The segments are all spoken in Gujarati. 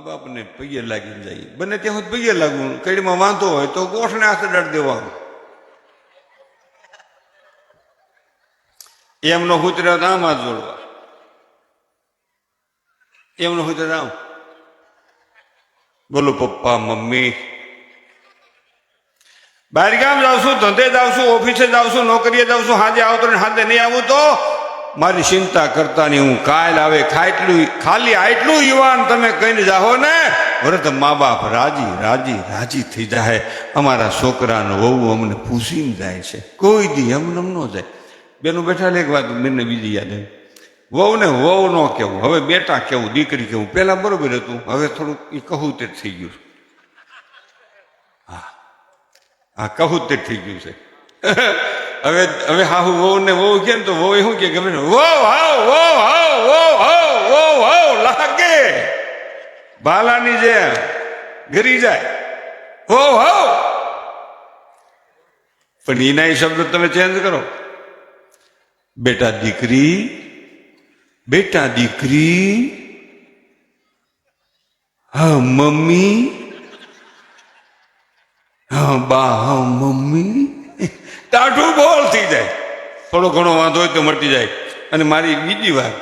બાપને પૈયે લાગી જાય. બને ત્યાં સુધી પૈયે લાગવું કડીમાં વાંધો હોય તો ગોઠને દાડ દેવાનું. એમનો હુતરા આમ હાથ જોડવા. એમનો હુતરા આમ. બોલો, પપ્પા, મમ્મી. બહાર ગામ જાઉં છું ધંધે જાવ છું ઓફિસે જાવ છું નોકરીએ જાવ છું હાજે આવતો ને હાજે નહીં આવું તો મારી ચિંતા કરતા નહીં હું કાલ આવે ખાટલું ખાલી આટલું યુવાન તમે કહીને જાઓ ને વરત મા બાપ રાજી રાજી રાજી થઈ જાય અમારા છોકરાનો વહુ અમને પૂછીને જાય છે. કોઈ દી એમ નમ ન જાય. બેનું બેઠા એક વાત મને બીજી યાદ આવી. વહુ ને વહુ ન કેવું. હવે બેટા કેવું, દીકરી કેવું. પહેલાં બરોબર હતું. હવે થોડુંક એ કહું તે થઈ ગયું હા. કહું તે થઈ ગયું છે. હવે હવે હાહુ વહુ ને વહુ કે ને તો વહુ શું કે ગમે ને વહુ, હાવ વહુ હાવ વહુ હાવ વહુ, હાવ, લાગે. બાલાની જેમ ગરી જાય. વહુ, હાવ. પણ એના શબ્દ તમે ચેન્જ કરો. બેટા દીકરી બેટા દીકરી, હા, મમ્મી, હા, બા, હા, મમ્મી. ટાઢું બોલ થઈ જાય. થોડો ઘણો વાંધો હોય તો મટી જાય. અને મારી બીજી વાત,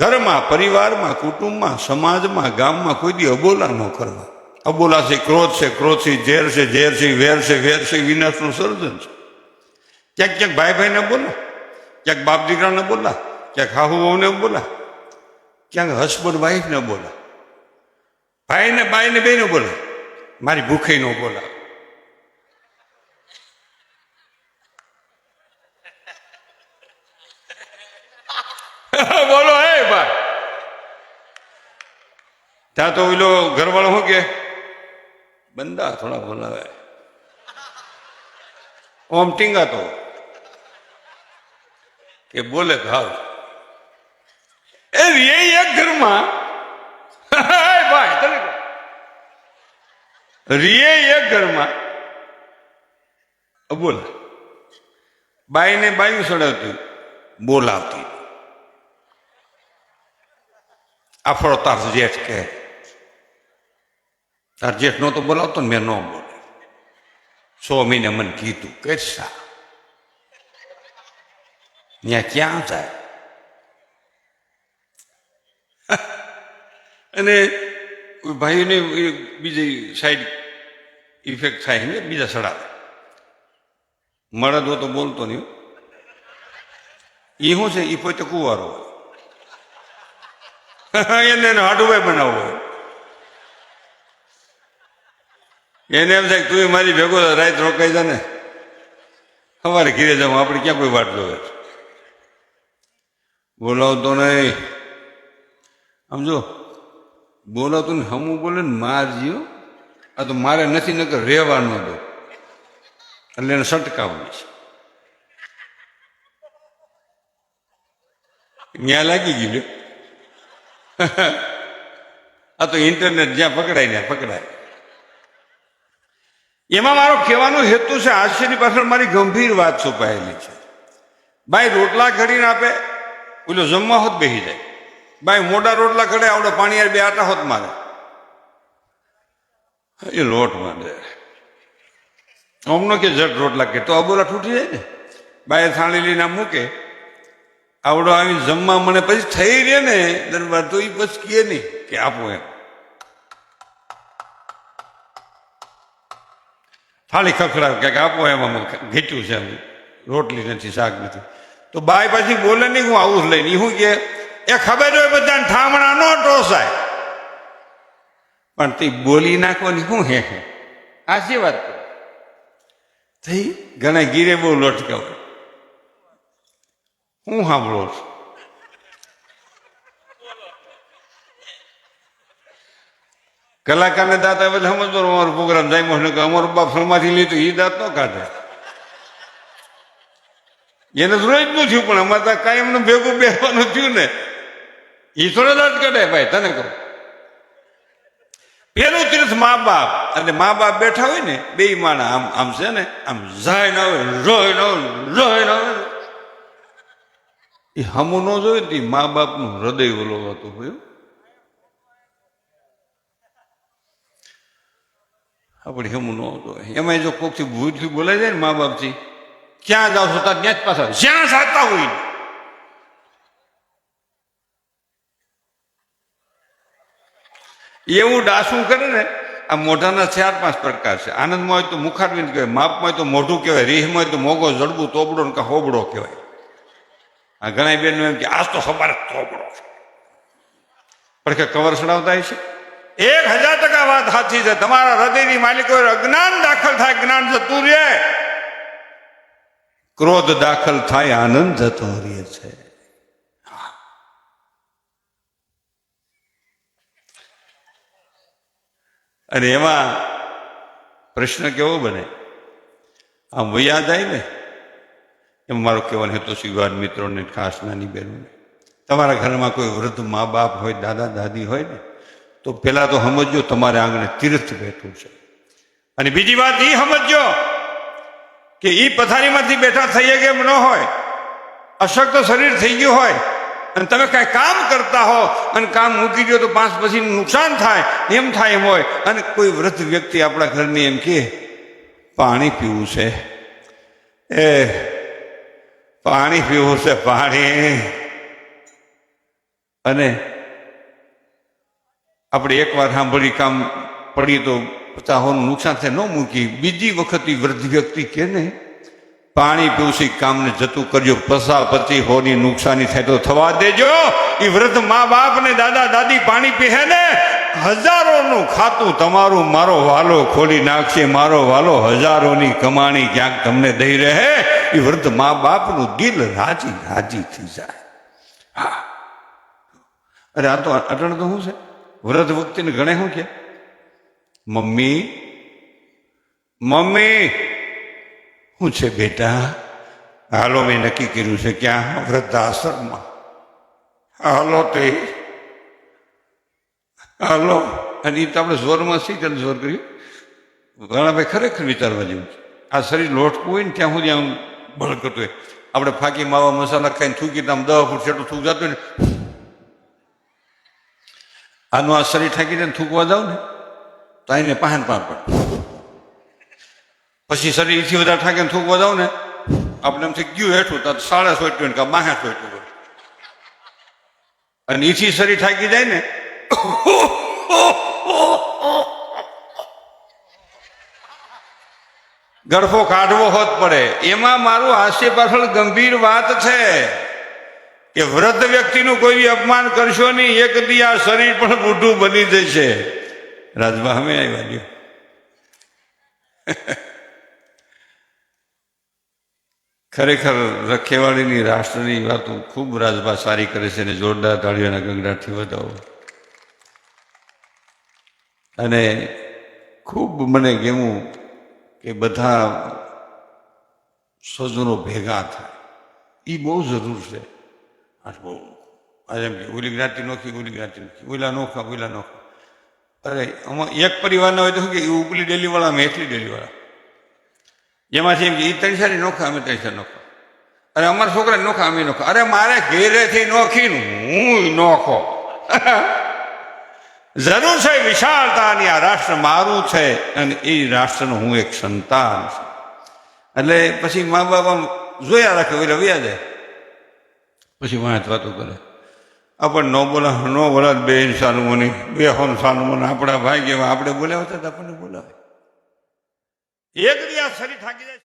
ઘરમાં, પરિવારમાં, કુટુંબમાં, સમાજમાં, ગામમાં કોઈ દી અબોલા ન કરવા. અબોલા છે, ક્રોધ છે ક્રોધ છે, ઝેર છે ઝેર છે, વેર છે વેર છે, વિનાશનું સર્જન છે. ક્યાંક ક્યાંક ભાઈ ભાઈને બોલા, ક્યાંક બાપ દીકરાને બોલા, ક્યાંક હાહુ વહુને બોલા, ક્યાંક હસબન્ડ વાઈફને બોલા. ભાઈને, બાઈને, બેને બોલા. મારી ભૂખે ન બોલા. બોલો, હે ભાઈ. ત્યાં તો ઓલો ઘરવાળો શું કે? બંદા, થોડા બોલાવે ઓમ ટીંગાતો કે બોલે, ભાવ. એ રે એક ઘરમાં. ભાઈ તને. રિયે એક ઘરમાં. બોલ. બાઈને બાયું સડાવતી, બોલાવતી. આફળો તાર જેઠ કે. તાર જેઠ તો બોલાવતો ને મેં ન બોલે સો મહિને મને કીધું કે સા ત્યાં ક્યાં જાય? અને ભાઈઓને બીજી સાઈડ ઇફેક્ટ થાય ને, બીજા સડાવે મળદ તો બોલતો નહીં એ શું છે? એ પોતે કુવારો હોય. એને એને હાડુભાઈ બનાવવો એને એમ થાય તું મારી ભેગો રાત રોકાઈ જા ને. સવારે ઘીરે જાઉં, આપણે ક્યાં કોઈ વાટ જોવે? બોલાવતો નહીં. આમ જો, બોલાવતું ને હમું બોલે ને મારજીઓ આ તો મારે નથી, નકર રહેવાનું હતું એટલે એને સટકાવવું છે. ત્યાં લાગી ગયું. આ તો ઇન્ટરનેટ જ્યાં પકડાય ને પકડાય. એમાં મારો કહેવાનો હેતુ છે, હાસ્યની પાછળ મારી ગંભીર વાત છુપાયેલી છે. ભાઈ રોટલા ઘડીને આપે, ઓલો જમવા હોત બેસી જાય. ભાઈ મોટા રોટલા ઘડે, આવડે પાણી બે આટા હોત મારે. એ લોટ માંડે. અમનો કે જટ રોટલા કે, તો અબોલા તૂટી જાય ને. બાય થાળી લઈને મૂકે. આવડો આવી જમવા મને પછી થઈ રહે ને દરબાર તો એ પછી કહે નહીં કે આપો એમ. થાળી ખખડાવ કે આપો એમ આમ ઘેટ્યું છે એમ રોટલી નથી શાક નથી. તો બાય પછી બોલે નહીં હું આવું જ લઈને. હું કે એ ખબર હોય બધાને ઠામણા નો ટોસાય. પણ તે બોલી નાખવાની શું હે? હે આ શી વાત થઈ? ઘણા ગીરે બહુ લોટકાવ. હું સાંભળો છું. કલાકારને દાંત આવે એટલે સમજવાનો અમારો પ્રોગ્રામ જાય ને કે અમારો બાપ ફરમાંથી લીધું એ દાંત ન કાઢે. એને રોજનું થયું, પણ અમારે ત્યાં કાંઈ એમને ભેગું બેસવાનું થયું ને એ થોડા દાંત કાઢે, ભાઈ, તને કહું. પેલું તીર્થ મા બાપ, અને મા બાપ બેઠા હોય ને બે માણા આમ આમ છે ને, આમ જાય ન હોય રોય ન હોય રોય ન હોય એ હમું ન જોયું ને મા બાપનું હૃદય ઓલો હતું હોય આપણે હેમું ન આવતો એમાં જો કોકથી ભૂલથી બોલાઈ જાય ને મા બાપથી ક્યાં જાઓ છો? ત્યાં જ પાછા જ્યાં જાતા હોય એવું ડાસું કરે ને, આ મોઢાના ચાર પાંચ પ્રકાર છે. આનંદમાં હોય તો મુખારવિંદ કહેવાય, માપમાં હોય તો મોઢું કહેવાય, રીહમાં હોય તો મોગો, જડબું, તોબડો ને કે હોબડો કહેવાય. આ ઘણા બેન એમ કે આજ તો સવારે તોબડો છે. પણ કે કવર સડાવતા છે? એક હજાર ટકા વાત સાચી છે. તમારા હૃદયની માલિકો અજ્ઞાન દાખલ થાય જ્ઞાન જતું રહે. ક્રોધ દાખલ થાય આનંદ જતો રહે છે. અને એમાં પ્રશ્ન કેવો બને? આમ વૈયા જાય ને? એમ મારો કહેવાનો હેતુ શિવાન મિત્રોને ખાસ નાની બહેનોને. તમારા ઘરમાં કોઈ વૃદ્ધ મા બાપ હોય, દાદા, દાદી હોય ને, તો પહેલાં તો સમજજો તમારે આંગણે તીર્થ બેઠું છે. અને બીજી વાત એ સમજજો કે એ પથારીમાંથી બેઠા થઈએ કે એમ ન હોય? અશક્ત શરીર થઈ ગયું હોય અને તમે કાંઈ કામ કરતા હો અને કામ મૂકી દો તો પાંચ પછી નુકસાન થાય, એમ થાય એમ હોય. અને કોઈ વૃદ્ધ વ્યક્તિ આપણા ઘરની એમ કે, પાણી પીવું છે. એ પાણી પીવું છે, પાણી. અને આપણે એકવાર સાંભળી કામ પડી તો પચાસોનું નુકસાન થાય ન મૂકી બીજી વખત વૃદ્ધ વ્યક્તિ કે ને, પાણી પીવસી કામને જતું કરજો. પસા પચી હોની નુકસાની થાય તો થવા દેજો. એ વૃદ્ધ મા બાપ ને દાદા દાદી પાણી પીહે ને, હજારોનું ખાતું તમારું, મારો વાલો ખોલી નાખશે, મારો વાલો હજારોની કમાણી ક્યાંક તમને દઈ રહે. એ વૃદ્ધ મા બાપનું દિલ રાજી રાજી થઈ જાય. હા. અરે આ તો અટણ તો શું છે? વૃદ્ધ વ્યક્તિને ગણે શું કે? મમ્મી મમ્મી શું છે બેટા? હાલો મેં નક્કી કર્યું છે ક્યાં વૃદ્ધાશ્રમમાં. હાલો તે. હાલો. અને એ તો આપણે જોરમાં શી કરીને જોર કર્યું? ઘણા ભાઈ ખરેખર વિચારવા જેવું છે. આ શરીર લોટકું હોય ને ત્યાં સુધી આમ બળ કરતું હોય આપણે ફાકી માવા મસાલા ખાઈને થૂકી આમ દસ ફૂટ જેટલું થૂક જતું ને. આનું આ શરીર ઠાકી દે થૂકવા જાવ ને, તો આને પાહન પાન પડે. પછી શરીર એથી વધારે ઠાકીને થૂકવા જાવ ને, આપણે એમથી ગયું હેઠું, તો સાડા સોટ્યું કાં બાહે સોટ્યું હોય. અને એથી શરીર થાકી જાય ને ગળફો કાઢવો હોત પડે. એમાં મારું હાસ્ય પાછળ ગંભીર વાત છે કે વૃદ્ધ વ્યક્તિનું કોઈ બી અપમાન કરશો નહીં, એક દી આ શરીર પણ બૂઢું બની જશે. રાજભા, અમે આવ્યા ગયો ખરેખર રખેવાળીની રાષ્ટ્રની વાતો ખૂબ રાજભા સારી કરે છે અને જોરદાર તાળીઓના ગંગડાથી વધાવો. અને ખૂબ મને ગેમું કે બધા સ્વજનો ભેગા થાય. એ બહુ જરૂર છે. બહુ એમ કે, ઓલી જ્ઞાતિ નોખી, ઓલી જ્ઞાતિ નોખી, ઓલા નોખા ઓલા નોખા. અરે, આમાં એક પરિવારના હોય તો કે એ ઉપલી ડેલીવાળા અમે એટલી ડેલીવાળા. જેમાંથી એમ કે એ ત્રણ સારી નોખા, અમે ત્રણ સારી નોખા. અરે, અમારા છોકરા નોખા, અમે નોખા. અરે, મારે ઘેરેથી નોખીને હું નોખો. જરૂર છે વિશાળતાની આ રાષ્ટ્ર મારું છે અને એ રાષ્ટ્રનો હું એક સંતાન છું. એટલે પછી મા બાપ જોયા રાખે, ઓલા વ્યા જાય. પછી વાંચ વાતો કરે. આપણને ન બોલા ન બોલા બે સાનું મને બે હોમ સાનું મને આપણા ભાઈ કેવા આપણે બોલાવતા હતા આપણને બોલાવે એક દિવસ શરીર થાકી જાય.